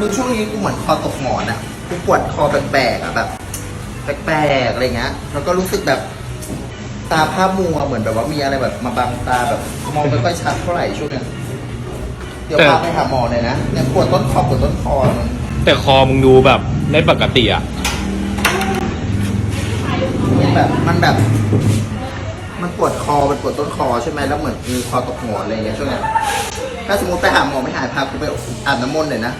มึงช่วงนี้กูเหมือนคอตกหมอนอะกูปวดคอแปลกๆอะแบบ แปลกๆอะไรเงี้ยแล้วก็รู้สึกแบบตาภาพมัวเหมือนแบบว่ามีอะไรแบบมาบังตาแบบมองไม่ค่อยชัดเท่าไหร่ช่วงเนี้ยเดี๋ยวพาไปหาหมอเลยนะเนี่ยปวดต้นคอปวดต้นคอมันแต่คอมึงดูแบบไม่ปกติอะมันแบบมันแบบ มันปวดคอมันปวดต้นคอใช่ไหมแล้วเหมือนมีคอตกหมอนอะไรเงี้ยช่วงเนี้ยถ้าสมมติไปหาหมอไม่หายพากูไปอาบน้ำมนต์หน่อยนะ